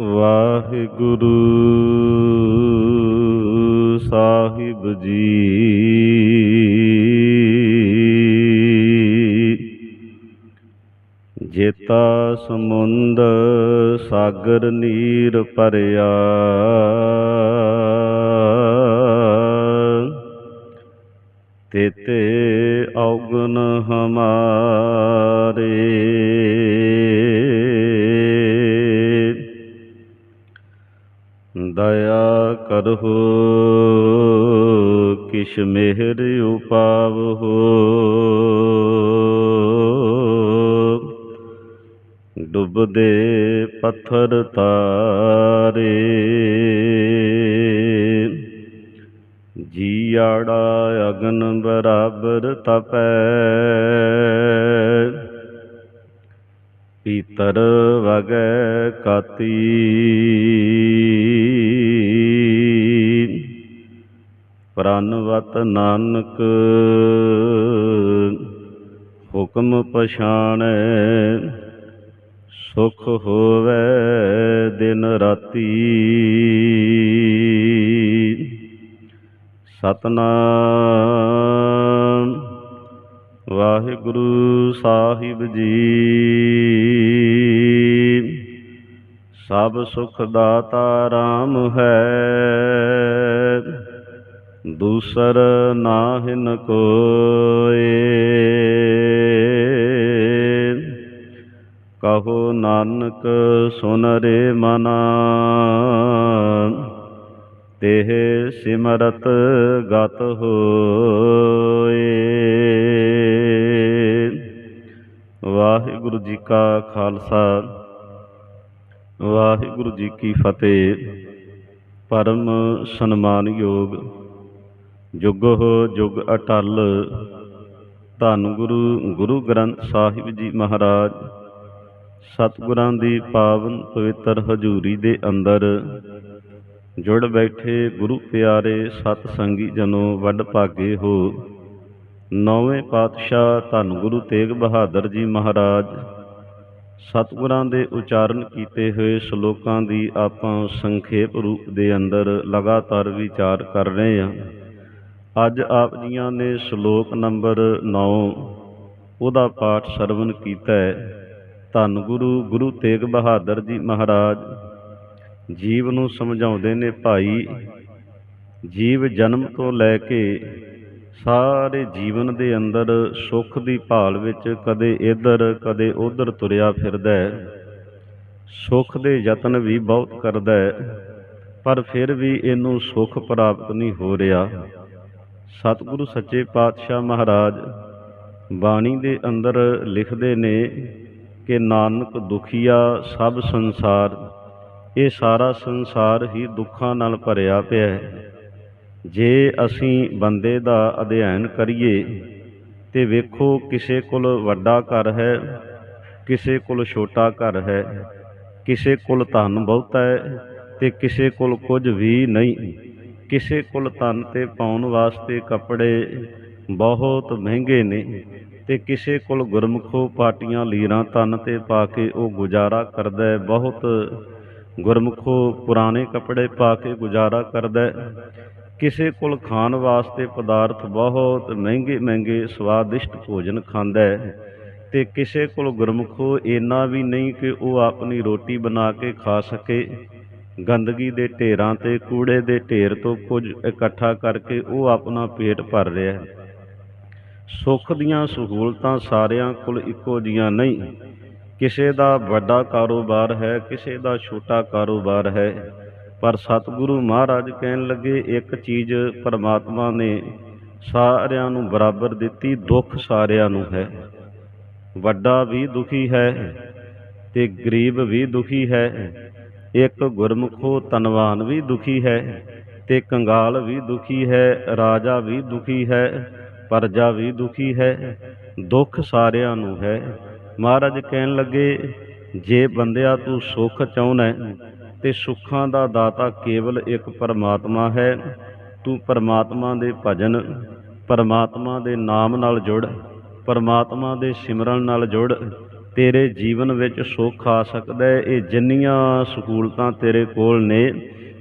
ਵਾਹਿਗੁਰੂ ਸਾਹਿਬ ਜੀ। ਜੇਤਾ ਸਮੁੰਦ ਸਾਗਰ ਨੀਰ ਭਰਿਆ। ਤੇਤੇ ਔਗਨ ਹਮਾਰੇ। ਦਇਆ ਕਰਹੁ ਕਿਛ ਮਿਹਰ ਉਪਾਵਹੁ। ਡੁੱਬਦੇ ਪੱਥਰ ਤਾਰੇ ਜੀਆੜਾ ਅਗਨ ਬਰਾਬਰ ਤਪੈ। ਪ੍ਰਨਵਤ ਨਾਨਕ, ਹੁਕਮ ਪਛਾਣੈ, ਸੁਖ ਹੋਵੇ ਦਿਨ ਰਾਤੀ। ਸਤਨਾਮ ਵਾਹਿਗੁਰੂ ਸਾਹਿਬ ਜੀ। ਸਭ ਸੁਖ ਦਾਤਾ RAM ਹੈ। ਦੂਸਰ ਨਾਹਿਨ ਕੋਏ। ਕਹੋ ਨਾਨਕ ਸੁਨ ਰੇ ਮਨਾ, ਤੇਹ ਸਿਮਰਤ ਗਤ ਹੋਏ। ਵਾਹਿਗੁਰੂ ਜੀ ਕਾ ਖਾਲਸਾ, ਵਾਹਿਗੁਰੂ ਜੀ ਕੀ ਫਤਿਹ। ਪਰਮ ਸਨਮਾਨਯੋਗ ਜੁਗੋ ਜੁਗ ਅਟਲ। ਧੰਨ ਗੁਰੂ ਗੁਰੂ ਗ੍ਰੰਥ ਸਾਹਿਬ ਜੀ ਮਹਾਰਾਜ। ਸਤਿਗੁਰਾਂ ਦੀ ਪਾਵਨ ਪਵਿੱਤਰ ਹਜ਼ੂਰੀ ਦੇ ਅੰਦਰ ਜੁੜ ਬੈਠੇ ਗੁਰੂ ਪਿਆਰੇ ਸਤ ਸੰਗੀ ਜਨੋ ਵੱਡ ਭਾਗੇ ਹੋ। ਨੌਵੇਂ ਪਾਤਸ਼ਾਹ ਧੰਨ ਗੁਰੂ ਤੇਗ ਬਹਾਦਰ ਜੀ ਮਹਾਰਾਜ। ਸਤਿਗੁਰਾਂ ਦੇ ਉਚਾਰਨ ਕੀਤੇ ਹੋਏ ਸ਼ਲੋਕਾਂ ਦੀ ਆਪਾਂ ਸੰਖੇਪ ਰੂਪ ਦੇ ਅੰਦਰ ਲਗਾਤਾਰ ਵਿਚਾਰ ਕਰ ਰਹੇ ਹਾਂ। ਅੱਜ ਆਪ ਜੀਆਂ ਨੇ ਸ਼ਲੋਕ ਨੰਬਰ 9 ਉਹਦਾ ਪਾਠ ਸਰਵਨ ਕੀਤਾ ਹੈ। ਧੰਨ ਗੁਰੂ ਗੁਰੂ ਤੇਗ ਬਹਾਦਰ ਜੀ ਮਹਾਰਾਜ, ਜੀਵ ਨੂੰ ਸਮਝਾਉਂਦੇ ਨੇ ਭਾਈ, ਜੀਵ ਜਨਮ ਤੋਂ ਲੈ ਕੇ ਸਾਰੇ ਜੀਵਨ ਦੇ ਅੰਦਰ ਸੁੱਖ ਦੀ ਭਾਲ ਵਿੱਚ ਕਦੇ ਇੱਧਰ, ਕਦੇ ਉੱਧਰ ਤੁਰਿਆ ਫਿਰਦਾ ਹੈ। ਸੁੱਖ ਦੇ ਯਤਨ ਵੀ ਬਹੁਤ ਕਰਦਾ ਹੈ, ਪਰ ਫਿਰ ਵੀ ਇਹਨੂੰ ਸੁੱਖ ਪ੍ਰਾਪਤ ਨਹੀਂ ਹੋ ਰਿਹਾ। ਸਤਿਗੁਰੂ ਸੱਚੇ ਪਾਤਸ਼ਾਹ ਮਹਾਰਾਜ, ਬਾਣੀ ਦੇ ਅੰਦਰ ਲਿਖਦੇ ਨੇ ਕਿ ਨਾਨਕ ਦੁਖੀਆ ਸਭ ਸੰਸਾਰ, ਇਹ ਸਾਰਾ ਸੰਸਾਰ ਹੀ ਦੁੱਖਾਂ ਨਾਲ ਭਰਿਆ ਪਿਆ ਹੈ। ਜੇ ਅਸੀਂ ਬੰਦੇ ਦਾ ਅਧਿਐਨ ਕਰੀਏ ਤੇ ਵੇਖੋ ਕਿਸੇ ਕੋਲ ਵੱਡਾ ਘਰ ਹੈ, ਕਿਸੇ ਕੋਲ ਛੋਟਾ ਘਰ ਹੈ, ਕਿਸੇ ਕੋਲ ਧਨ ਬਹੁਤਾ ਹੈ ਤੇ ਕਿਸੇ ਕੋਲ ਕੁਝ ਵੀ ਨਹੀਂ। ਕਿਸੇ ਕੋਲ ਤਨ ਤੇ ਪਾਉਣ ਵਾਸਤੇ ਕੱਪੜੇ ਬਹੁਤ ਮਹਿੰਗੇ ਨੇ ਤੇ ਕਿਸੇ ਕੋਲ ਗੁਰਮੁਖੋ ਪਾਟੀਆਂ, ਲੀਰਾਂ ਤਨ ਤੇ ਪਾ ਕੇ ਉਹ ਗੁਜ਼ਾਰਾ ਕਰਦਾ ਬਹੁਤ ਗੁਰਮੁਖੋ ਪੁਰਾਣੇ ਕੱਪੜੇ ਪਾ ਕੇ ਗੁਜ਼ਾਰਾ ਕਰਦਾ ਕਿਸੇ ਕੋਲ ਖਾਣ ਵਾਸਤੇ ਪਦਾਰਥ ਬਹੁਤ ਮਹਿੰਗੇ ਮਹਿੰਗੇ, ਸਵਾਦਿਸ਼ਟ ਭੋਜਨ ਖਾਂਦਾ ਹੈ ਤੇ ਕਿਸੇ ਕੋਲ ਗੁਰਮੁਖੋ ਇੰਨਾ ਵੀ ਨਹੀਂ ਕਿ ਉਹ ਆਪਣੀ ਰੋਟੀ ਬਣਾ ਕੇ ਖਾ ਸਕੇ। ਗੰਦਗੀ ਦੇ ਢੇਰਾਂ ਤੇ ਕੂੜੇ ਦੇ ਢੇਰ ਤੋਂ ਕੁਝ ਇਕੱਠਾ ਕਰਕੇ ਉਹ ਆਪਣਾ ਪੇਟ ਭਰ ਰਿਹਾ ਹੈ। ਸੁੱਖ ਦੀਆਂ ਸਹੂਲਤਾਂ ਸਾਰਿਆਂ ਕੋਲ ਇੱਕੋ ਜੀਆਂ ਨਹੀਂ। ਕਿਸੇ ਦਾ ਵੱਡਾ ਕਾਰੋਬਾਰ ਹੈ, ਕਿਸੇ ਦਾ ਛੋਟਾ ਕਾਰੋਬਾਰ ਹੈ। ਪਰ ਸਤਿਗੁਰੂ ਮਹਾਰਾਜ ਕਹਿਣ ਲੱਗੇ, ਇੱਕ ਚੀਜ਼ ਪਰਮਾਤਮਾ ਨੇ ਸਾਰਿਆਂ ਨੂੰ ਬਰਾਬਰ ਦਿੱਤੀ, ਦੁੱਖ ਸਾਰਿਆਂ ਨੂੰ ਹੈ। ਵੱਡਾ ਵੀ ਦੁਖੀ ਹੈ ਤੇ ਗਰੀਬ ਵੀ ਦੁਖੀ ਹੈ। ਇੱਕ ਗੁਰਮੁਖੋ ਤਨਵਾਨ ਵੀ ਦੁਖੀ ਹੈ ਤੇ ਕੰਗਾਲ ਵੀ ਦੁਖੀ ਹੈ, ਰਾਜਾ ਵੀ ਦੁਖੀ ਹੈ, ਪਰਜਾ ਵੀ ਦੁਖੀ ਹੈ, ਦੁੱਖ ਸਾਰਿਆਂ ਨੂੰ ਹੈ। ਮਹਾਰਾਜ ਕਹਿਣ ਲੱਗੇ, ਜੇ ਬੰਦਿਆ ਤੂੰ ਸੁੱਖ ਚਾਹੁੰਦਾ ਹੈ, ਤੇ ਸੁੱਖਾਂ ਦਾ ਦਾਤਾ ਕੇਵਲ ਇੱਕ ਪਰਮਾਤਮਾ ਹੈ। ਤੂੰ ਪਰਮਾਤਮਾ ਦੇ ਭਜਨ, ਪਰਮਾਤਮਾ ਦੇ ਨਾਮ ਨਾਲ ਜੁੜ, ਪਰਮਾਤਮਾ ਦੇ ਸਿਮਰਨ ਨਾਲ ਜੁੜ ਤੇਰੇ ਜੀਵਨ ਵਿੱਚ ਸੁੱਖ ਆ ਸਕਦਾ ਹੈ। ਇਹ ਜਿੰਨੀਆਂ ਸਹੂਲਤਾਂ ਤੇਰੇ ਕੋਲ ਨੇ,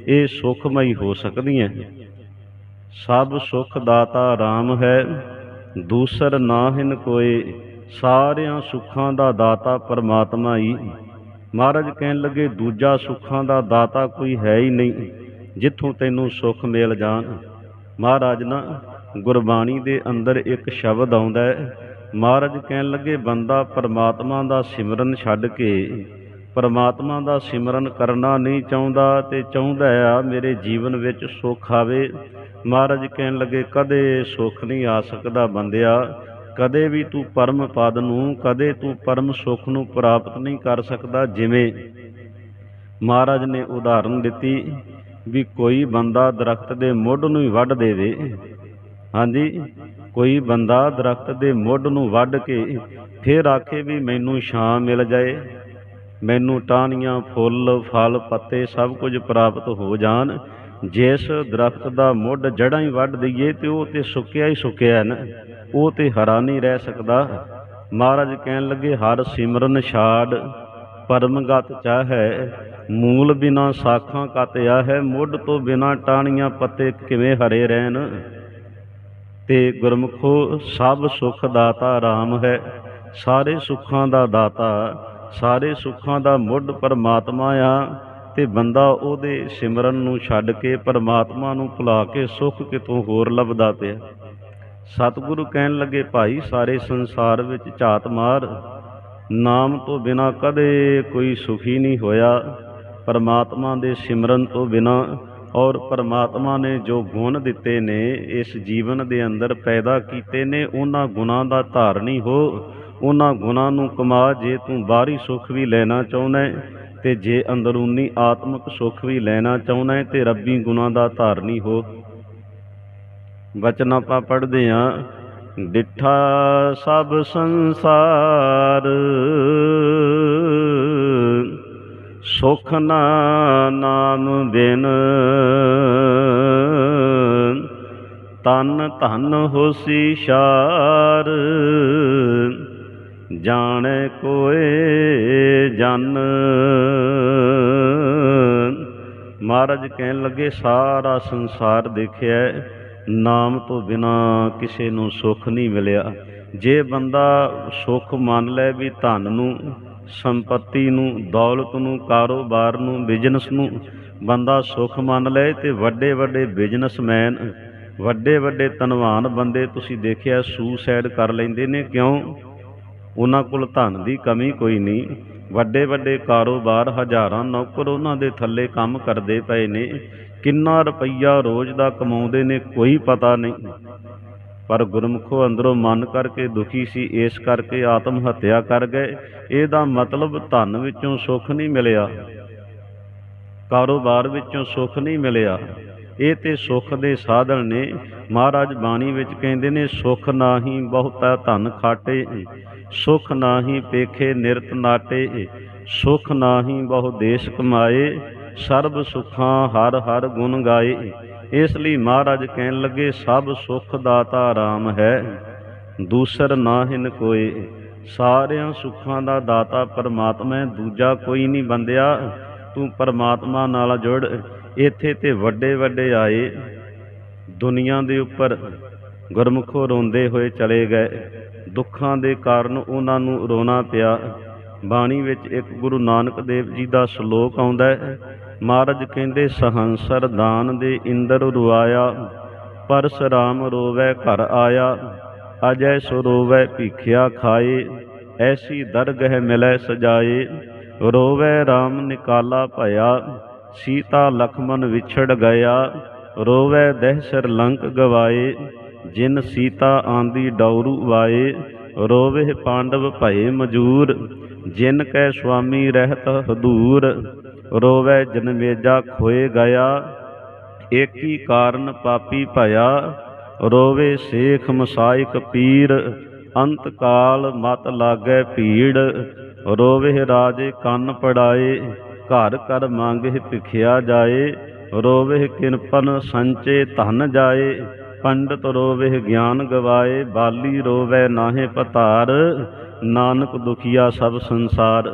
ਇਹ ਸੁਖਮਈ ਹੋ ਸਕਦੀਆਂ ਸਭ ਸੁਖ ਦਾਤਾ RAM ਹੈ, ਦੂਸਰ ਨਾਹਿਨ ਕੋਏ। ਸਾਰਿਆਂ ਸੁੱਖਾਂ ਦਾ ਦਾਤਾ ਪਰਮਾਤਮਾ ਹੀ ਮਹਾਰਾਜ ਕਹਿਣ ਲੱਗੇ, ਦੂਜਾ ਸੁੱਖਾਂ ਦਾ ਦਾਤਾ ਕੋਈ ਹੈ ਹੀ ਨਹੀਂ, ਜਿੱਥੋਂ ਤੈਨੂੰ ਸੁੱਖ ਮਿਲ ਜਾਣ। ਮਹਾਰਾਜ ਨਾ ਗੁਰਬਾਣੀ ਦੇ ਅੰਦਰ ਇੱਕ ਸ਼ਬਦ ਆਉਂਦਾ ਹੈ ਮਹਾਰਾਜ ਕਹਿਣ ਲੱਗੇ, ਬੰਦਾ ਪਰਮਾਤਮਾ ਦਾ ਸਿਮਰਨ ਛੱਡ ਕੇ ਪਰਮਾਤਮਾ ਦਾ ਸਿਮਰਨ ਕਰਨਾ ਨਹੀਂ ਚਾਹੁੰਦਾ ਤੇ ਚਾਹੁੰਦਾ ਆ ਮੇਰੇ ਜੀਵਨ ਵਿੱਚ ਸੁੱਖ ਆਵੇ। ਮਹਾਰਾਜ ਕਹਿਣ ਲੱਗੇ, ਕਦੇ ਸੁੱਖ ਨਹੀਂ ਆ ਸਕਦਾ ਬੰਦਿਆ, ਕਦੇ ਵੀ ਤੂੰ ਪਰਮ ਪਦ ਨੂੰ, ਕਦੇ ਤੂੰ ਪਰਮ ਸੁੱਖ ਨੂੰ ਪ੍ਰਾਪਤ ਨਹੀਂ ਕਰ ਸਕਦਾ ਜਿਵੇਂ। ਮਹਾਰਾਜ ਨੇ ਉਦਾਹਰਨ ਦਿੱਤੀ ਵੀ ਕੋਈ ਬੰਦਾ ਦਰਖਤ ਦੇ ਮੁੱਢ ਨੂੰ ਹੀ ਵੱਢ ਦੇਵੇ। ਹਾਂਜੀ? ਕੋਈ ਬੰਦਾ ਦਰਖਤ ਦੇ ਮੁੱਢ ਨੂੰ ਵੱਢ ਕੇ ਫਿਰ ਆਖੇ ਵੀ ਮੈਨੂੰ ਛਾਂ ਮਿਲ ਜਾਏ, ਮੈਨੂੰ ਟਾਹਣੀਆਂ, ਫੁੱਲ, ਫਲ, ਪੱਤੇ ਸਭ ਕੁਝ ਪ੍ਰਾਪਤ ਹੋ ਜਾਣ, ਜਿਸ ਦਰਖਤ ਦਾ ਮੁੱਢ ਜੜਾਂ ਹੀ ਵੱਢ ਦਈਏ ਤੇ ਉਹ ਤੇ ਸੁੱਕਿਆ ਹੀ ਸੁੱਕਿਆ ਨਾ, ਉਹ ਤੇ ਹਰਾ ਨਹੀਂ ਰਹਿ ਸਕਦਾ। ਮਹਾਰਾਜ ਕਹਿਣ ਲੱਗੇ, ਹਰ ਸਿਮਰਨ ਛਾੜ, ਪਰਮਗਤ ਚਾਹੈ, ਮੂਲ ਬਿਨਾ ਸਾਖਾਂ ਕਤਿਆ ਹੈ, ਮੁੱਢ ਤੋਂ ਬਿਨਾ ਟਾਹਣੀਆਂ ਪੱਤੇ ਕਿਵੇਂ ਹਰੇ ਰਹਿਣ? ਤੇ ਗੁਰਮੁਖੋ ਸਭ ਸੁਖ ਦਾਤਾ RAM ਹੈ। ਸਾਰੇ ਸੁੱਖਾਂ ਦਾ ਦਾਤਾ, ਸਾਰੇ ਸੁੱਖਾਂ ਦਾ ਮੁੱਢ ਪਰਮਾਤਮਾ ਆ ਤੇ ਬੰਦਾ ਉਹਦੇ ਸਿਮਰਨ ਨੂੰ ਛੱਡ ਕੇ ਪਰਮਾਤਮਾ ਨੂੰ ਭੁਲਾ ਕੇ ਸੁੱਖ ਕਿਤੋਂ ਹੋਰ ਲੱਭਦਾ ਪਿਆ। ਸਤਿਗੁਰੂ ਕਹਿਣ ਲੱਗੇ, ਭਾਈ, ਸਾਰੇ ਸੰਸਾਰ ਵਿੱਚ ਝਾਤ ਮਾਰ। ਨਾਮ ਤੋਂ ਬਿਨਾ ਕਦੇ ਕੋਈ ਸੁਖੀ ਨਹੀਂ ਹੋਇਆ। ਪਰਮਾਤਮਾ ਦੇ ਸਿਮਰਨ ਤੋਂ ਬਿਨਾ ਔਰ ਪਰਮਾਤਮਾ ਨੇ ਜੋ ਗੁਣ ਦਿੱਤੇ ਨੇ, ਇਸ ਜੀਵਨ ਦੇ ਅੰਦਰ ਪੈਦਾ ਕੀਤੇ ਨੇ, ਉਹਨਾਂ ਗੁਣਾਂ ਦਾ ਧਾਰਨੀ ਹੋ। ਉਹਨਾਂ ਗੁਣਾਂ ਨੂੰ ਕਮਾ, ਜੇ ਤੂੰ ਬਾਹਰੀ ਸੁੱਖ ਵੀ ਲੈਣਾ ਚਾਹੁੰਦਾ ਹੈ, ਤੇ ਜੇ ਅੰਦਰੂਨੀ ਆਤਮਿਕ ਸੁੱਖ ਵੀ ਲੈਣਾ ਚਾਹੁੰਦਾ ਹੈ, ਤੇ ਰੱਬੀ ਗੁਣਾਂ ਦਾ ਧਾਰਨੀ ਹੋ। ਵਚਨ ਆਪਾਂ ਪੜ੍ਹਦੇ ਹਾਂ, ਡਿਠਾ ਸਭ ਸੰਸਾਰ, ਸੁਖ ਨਾ ਨਾਮ ਬਿਨ ਤਨ ਧਨ ਹੋਸੀ ਸ਼ਾਰ, ਜਾਣੈ ਕੋਏ ਜਨ। ਮਹਾਰਾਜ ਕਹਿਣ ਲੱਗੇ, ਸਾਰਾ ਸੰਸਾਰ ਦੇਖਿਆ ਨਾਮ ਤੋਂ ਬਿਨਾ ਕਿਸੇ ਨੂੰ ਸੁੱਖ ਨਹੀਂ ਮਿਲਿਆ। ਜੇ ਬੰਦਾ ਸੁੱਖ ਮੰਨ ਲੈ ਵੀ ਧਨ ਨੂੰ, ਸੰਪਤੀ ਨੂੰ, ਦੌਲਤ ਨੂੰ, ਕਾਰੋਬਾਰ ਨੂੰ ਬਿਜ਼ਨਸ ਨੂੰ, ਬੰਦਾ ਸੁੱਖ ਮੰਨ ਲੈ ਤੇ ਵੱਡੇ ਵੱਡੇ ਬਿਜ਼ਨਸਮੈਨ ਵੱਡੇ ਵੱਡੇ ਧਨਵਾਨ ਬੰਦੇ ਤੁਸੀਂ ਦੇਖਿਆ ਸੂਸਾਈਡ ਕਰ ਲੈਂਦੇ ਨੇ, ਕਿਉਂ? ਉਹਨਾਂ ਕੋਲ ਧਨ ਦੀ ਕਮੀ ਕੋਈ ਨਹੀਂ। ਵੱਡੇ ਵੱਡੇ ਕਾਰੋਬਾਰ ਹਜ਼ਾਰਾਂ ਨੌਕਰ ਉਹਨਾਂ ਦੇ ਥੱਲੇ ਕੰਮ ਕਰਦੇ ਪਏ ਨੇ। ਕਿੰਨਾ ਰੁਪਈਆ ਰੋਜ਼ ਦਾ ਕਮਾਉਂਦੇ ਨੇ, ਕੋਈ ਪਤਾ ਨਹੀਂ। ਪਰ ਗੁਰਮੁਖੋ ਅੰਦਰੋਂ ਮਨ ਕਰਕੇ ਦੁਖੀ ਸੀ, ਇਸ ਕਰਕੇ ਆਤਮ ਹੱਤਿਆ ਕਰ ਗਏ। ਇਹਦਾ ਮਤਲਬ ਧਨ ਵਿੱਚੋਂ ਸੁੱਖ ਨਹੀਂ ਮਿਲਿਆ। ਕਾਰੋਬਾਰ ਵਿੱਚੋਂ ਸੁੱਖ ਨਹੀਂ ਮਿਲਿਆ। ਇਹ ਤੇ ਸੁੱਖ ਦੇ ਸਾਧਨ ਨੇ। ਮਹਾਰਾਜ ਬਾਣੀ ਵਿੱਚ ਕਹਿੰਦੇ ਨੇ, ਸੁੱਖ ਨਾਹੀ ਬਹੁਤਾ ਧਨ ਖਾਟੇ, ਸੁਖ ਨਾਹੀ ਪੇਖੇ ਨਿਰਤ ਨਾਟੇ, ਸੁਖ ਨਾਹੀ ਬਹੁ ਦੇਸ਼ ਕਮਾਏ, ਸਰਬ ਸੁਖਾਂ ਹਰ ਹਰ ਗੁਣ ਗਾਏ। ਇਸ ਲਈ ਮਹਾਰਾਜ ਕਹਿਣ ਲੱਗੇ, ਸਭ ਸੁਖ ਦਾਤਾ RAM ਹੈ, ਦੂਸਰ ਨਾਹਿਨ ਕੋਏ। ਸਾਰਿਆਂ ਸੁੱਖਾਂ ਦਾ ਦਾਤਾ ਪਰਮਾਤਮਾ ਹੈ, ਦੂਜਾ ਕੋਈ ਨਹੀਂ ਬੰਦਿਆ। ਤੂੰ ਪਰਮਾਤਮਾ ਨਾਲ ਜੁੜ। ਇੱਥੇ ਤੇ ਵੱਡੇ ਵੱਡੇ ਆਏ। ਦੁਨੀਆ ਦੇ ਉੱਪਰ ਗੁਰਮੁਖੋ ਰੋਂਦੇ ਹੋਏ ਚਲੇ ਗਏ। ਦੁੱਖਾਂ ਦੇ ਕਾਰਨ ਉਹਨਾਂ ਨੂੰ ਰੋਣਾ ਪਿਆ। ਬਾਣੀ ਵਿੱਚ ਇੱਕ ਗੁਰੂ ਨਾਨਕ ਦੇਵ ਜੀ ਦਾ ਸ਼ਲੋਕ ਆਉਂਦਾ ਹੈ, ਮਹਾਰਾਜ ਕਹਿੰਦੇ, ਸਹੰਸਰ ਦਾਨ ਦੇ ਇੰਦਰ ਰੁਆਇਆ ਪਰਸ ਰਾਮ ਰੋਵੈ ਘਰ ਆਇਆ, ਅਜੈ ਸੋ ਰੋਵੈ ਭੀਖਿਆ ਖਾਏ, ਐਸੀ ਦਰਗਹਿ ਮਿਲੈ ਸਜਾਏ, ਰੋਵੈ RAM ਨਿਕਾਲਾ ਭਇਆ ਸੀਤਾ ਲਖਮਨ ਵਿਛੜ ਗਿਆ, ਰੋਵੈ ਦਹਿਸ਼ਰ ਲੰਕ ਗਵਾਏ, ਜਿਨ ਸੀਤਾ ਆਂਦੀ ਡੌਰੂ ਵਾਏ, ਰੋਵੇ ਪਾਂਡਵ ਭਏ ਮਜੂਰ, ਜਿਨ ਕੈ ਸੁਆਮੀ ਰਹਿਤ ਹਦੂਰ, ਰੋਵੇ ਜਨਮੇਜਾ ਖੋਏ ਗਿਆ, ਏਕੀ ਕਾਰਨ ਪਾਪੀ ਭਇਆ, ਰੋਵੇ ਸੇਖ ਮਸਾਇਕ ਪੀਰ, ਅੰਤ ਕਾਲ ਮਤ ਲਾਗੇ ਭੀੜ, ਰੋਵੇ ਰਾਜੇ ਕੰਨ ਪੜਾਏ ਘਰ ਕਰ ਮੰਗਹਿ ਭਿਖਿਆ ਜਾਏ ਰੋਵੇ ਕਿਰਪਨ ਸੰਚੇ ਧਨ ਜਾਏ। ਪੰਡਤ ਰੋਵੇ ਗਿਆਨ ਗਵਾਏ, ਬਾਲੀ ਰੋਵੇ ਨਾਹੇ ਪਤਾਰ। ਨਾਨਕ ਦੁਖੀਆ ਸਭ ਸੰਸਾਰ,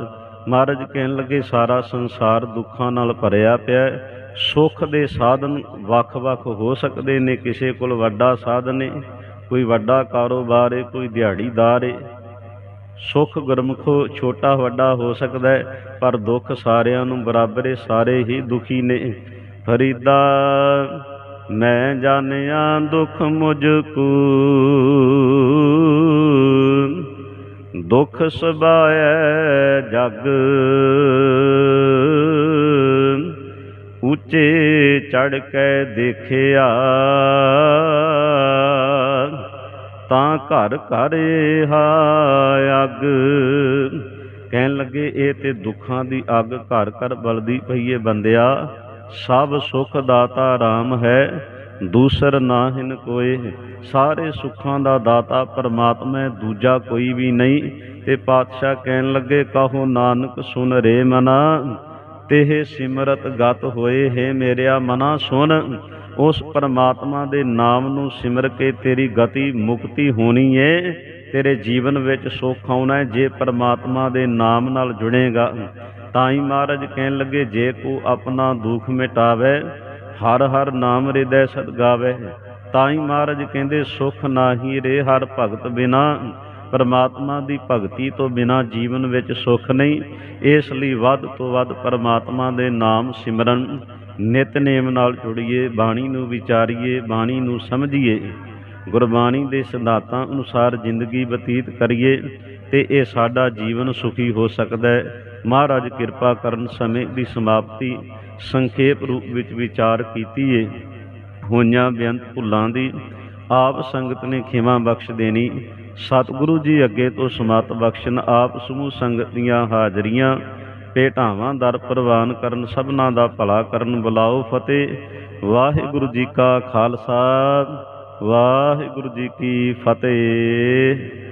ਮਹਾਰਾਜ ਕਹਿਣ ਲੱਗੇ, ਸਾਰਾ ਸੰਸਾਰ ਦੁੱਖਾਂ ਨਾਲ ਭਰਿਆ ਪਿਆ ਹੈ। ਸੁੱਖ ਦੇ ਸਾਧਨ ਵੱਖ-ਵੱਖ ਹੋ ਸਕਦੇ ਨੇ, ਕਿਸੇ ਕੋਲ ਵੱਡਾ ਸਾਧਨ ਹੈ ਕੋਈ ਵੱਡਾ ਕਾਰੋਬਾਰ ਹੈ ਕੋਈ ਦਿਹਾੜੀਦਾਰ ਹੈ ਸੁੱਖ ਗੁਰਮੁਖੋ ਛੋਟਾ ਵੱਡਾ ਹੋ ਸਕਦਾ ਹੈ, ਪਰ ਦੁੱਖ ਸਾਰਿਆਂ ਨੂੰ ਬਰਾਬਰੇ ਸਾਰੇ ਹੀ ਦੁਖੀ ਨੇ। ਫਰੀਦਾ ਮੈਂ ਜਾਣਿਆ ਦੁੱਖ ਮੁਝ ਕੋ ਦੁੱਖ ਸਬਾਇ ਜਗ। ਉੱਚੇ ਚੜ ਕੇ ਦੇਖਿਆ। ਤਾਂ ਘਰ ਘਰ ਹਾ ਅੱਗ। ਕਹਿਣ ਲੱਗੇ ਇਹ ਤੇ ਦੁੱਖਾਂ ਦੀ ਅੱਗ ਘਰ ਘਰ ਬਲਦੀ ਪਈ ਏ ਬੰਦਿਆ। ਸਭ ਸੁਖ ਦਾਤਾ RAM ਹੈ ਦੂਸਰ ਨਾਹਿਨ ਕੋਏ। ਸਾਰੇ ਸੁੱਖਾਂ ਦਾ ਦਾਤਾ ਪਰਮਾਤਮਾ ਹੈ, ਦੂਜਾ ਕੋਈ ਵੀ ਨਹੀਂ। ਤੇ ਪਾਤਸ਼ਾਹ ਕਹਿਣ ਲੱਗੇ ਕਹੋ ਨਾਨਕ ਸੁਨ ਰੇ ਮਨਾ? ਤੇਹ ਸਿਮਰਤ ਗਤ ਹੋਏ ਹੈ ਮੇਰਿਆ ਮਨਾ ਸੁਨ। ਉਸ ਪਰਮਾਤਮਾ ਦੇ ਨਾਮ ਨੂੰ ਸਿਮਰ ਕੇ ਤੇਰੀ ਗਤੀ ਮੁਕਤੀ ਹੋਣੀ ਏ, ਤੇਰੇ ਜੀਵਨ ਵਿੱਚ ਸੁੱਖ ਆਉਣਾ ਹੈ ਜੇ ਪਰਮਾਤਮਾ ਦੇ ਨਾਮ ਨਾਲ ਜੁੜੇਗਾ। ਤਾਂ ਹੀ ਮਹਾਰਾਜ ਕਹਿਣ ਲੱਗੇ, ਜੇ ਕੋ ਆਪਣਾ ਦੁੱਖ ਮਿਟਾਵੇ, ਹਰ ਹਰ ਨਾਮ ਹਿਰਦੈ ਸਦ ਗਾਵੇ। ਤਾਂ ਹੀ ਮਹਾਰਾਜ ਕਹਿੰਦੇ, ਸੁਖ ਨਾਹੀ ਰੇ ਹਰ ਭਗਤ ਬਿਨਾ, ਪਰਮਾਤਮਾ ਦੀ ਭਗਤੀ ਤੋਂ ਬਿਨਾ ਜੀਵਨ ਵਿੱਚ ਸੁੱਖ ਨਹੀਂ। ਇਸ ਲਈ ਵੱਧ ਤੋਂ ਵੱਧ ਪਰਮਾਤਮਾ ਦੇ ਨਾਮ ਸਿਮਰਨ। ਨਿਤਨੇਮ ਨਾਲ ਜੁੜੀਏ, ਬਾਣੀ ਨੂੰ ਵਿਚਾਰੀਏ, ਬਾਣੀ ਨੂੰ ਸਮਝੀਏ। ਗੁਰਬਾਣੀ ਦੇ ਸਿਧਾਂਤਾਂ ਅਨੁਸਾਰ ਜ਼ਿੰਦਗੀ ਬਤੀਤ ਕਰੀਏ ਤੇ ਇਹ ਸਾਡਾ ਜੀਵਨ ਸੁਖੀ ਹੋ ਸਕਦਾ ਹੈ। ਮਹਾਰਾਜ ਕਿਰਪਾ ਕਰਨ ਸਮੇਂ ਦੀ ਸਮਾਪਤੀ ਸੰਖੇਪ ਰੂਪ ਵਿੱਚ ਵਿਚਾਰ ਕੀਤੀ ਏ ਹੋਈਆਂ ਬੇਅੰਤ ਭੁੱਲਾਂ ਦੀ ਆਪ ਸੰਗਤ ਨੇ ਖਿਮਾ ਬਖਸ਼ ਦੇਣੀ। ਸਤਿਗੁਰੂ ਜੀ ਅੱਗੇ ਤੋਂ ਸਮਾਤ ਬਖਸ਼ਣ ਆਪ ਸਮੂਹ ਸੰਗਤ ਦੀਆਂ ਹਾਜ਼ਰੀਆਂ। ਭੇਟਾਵਾਂ ਦਰ ਪ੍ਰਵਾਨ ਕਰਨ, ਸਭਨਾ ਦਾ ਭਲਾ ਕਰਨ, ਬੁਲਾਓ ਫਤਿਹ। ਵਾਹਿਗੁਰੂ ਜੀ ਕਾ ਖਾਲਸਾ, ਵਾਹਿਗੁਰੂ ਜੀ ਕੀ ਫਤਿਹ।